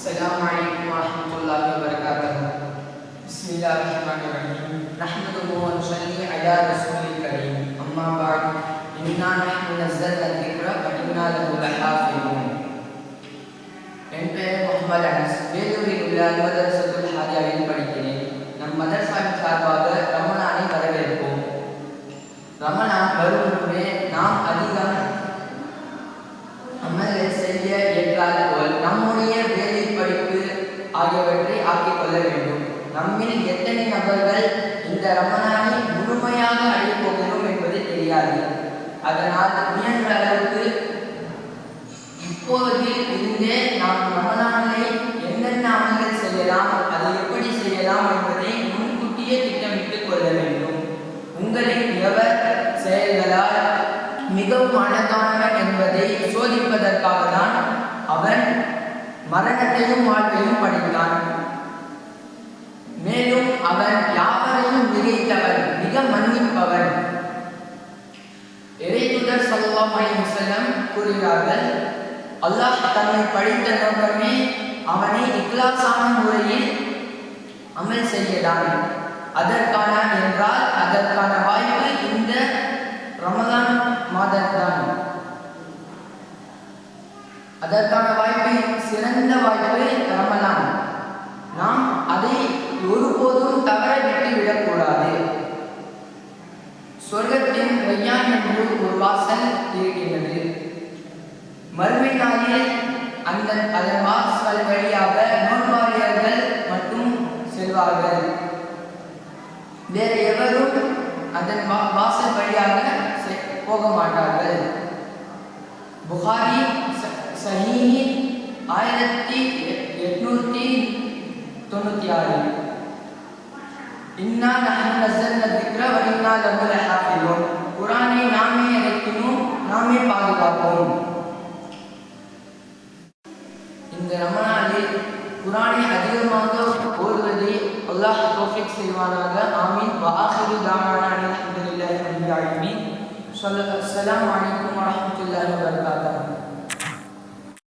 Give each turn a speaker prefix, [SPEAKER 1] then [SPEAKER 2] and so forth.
[SPEAKER 1] السلام عليكم ورحمة الله وبركاته بسم الله الرحمن الرحيم نحمده ونصلي على رسول الكريم أما بعد إنا نحن نزلنا الذكر وإنا له لحافظون என் பெயர் முகமது அனஸ் வேலூரில் உள்ள அல்மதரசத்துல் ஹாதியாவில் படிக்கிறேன் நம் மதரசாவின் சார்பாக ரமணானை வரவேற்போம் ரமணான் வரும் முன்பே நாம் அதிகம் அமல்கள் செய்ய இயற்றாத ஆக்கிக் கொள்ள வேண்டும். நம்மில் எத்தனை நபர்கள் இந்த ரமணானை முழுமையாக அழிப்போகிறோம் போகிறோம் என்பது தெரியாது. அதனால் முயன்ற அளவுக்கு இப்போது இருந்தே நாம் ரமணானை என்னென்ன அமல்கள் செய்யலாம் அதை எப்படி செய்யலாம் என்பதை முன்கூட்டியே திட்டமிட்டுக் கொள்ள வேண்டும். உங்களின் எவர் செயல்களால் மிகவும் அழகானவன் என்பதை சோதிப்பதற்காக தான் அவன் மரணத்தையும் வாழ்வையும் படைத்தான். மேலும் அவன் யாவரையும் மிகைத்தவன் மிக மன்னிப்பவன் இறைத்துதர் ஸல்லல்லாஹு அலைஹி கூறுகிறார்கள் அல்லாஹ் தன்னை படித்த நோக்கமே அவனை இக்லாசான முறையில் அமல் செய்யலாம். அதற்கான என்றால் அதற்கான வாய்ப்பு இந்த ரமதான் மாதத்தான் அதற்கான வாய்ப்பு சிறந்த வாய்ப்பு ரமலான். நாம் ஒருபோதும் தவற விட்டு விடக்கூடாது சொர்க்கத்தின் ரையான் என்று ஒரு வாசல் இருக்கின்றது. மறுமை நாளில் அந்த அதன் வாசல் வழியாக நோன்பாளியர்கள் மட்டும் செல்வார்கள். வேறு எவரும் அதன் வா வாசல் வழியாக செ- போக மாட்டார்கள். புகாரி ச- சஹீஹி ஆயிரத்தி எட்நூற்றி எட்நூத்தி தொண்ணூற்றி ஆறு. இன்னா நஹ்னு நஸல்ன திக்ர வ இன்னா லஹு லஹாஃபிலூன் குர்ஆனை நாமே இறக்கினோம் நாமே பாதுகாப்போம். இந்த ரமணாலே குர்ஆனை அதிகமாக ஓதுவதை அல்லாஹ் தௌஃபீக் செய்வானாக. ஆமீன். வ ஆஹிரு தாவானா அல்ஹம்துலில்லாஹி ரப்பில் ஆலமீன். ஸல்லல்லாஹு அலைஹி வ ரஹ்மத்துல்லாஹி வ வபரகாத்துஹு.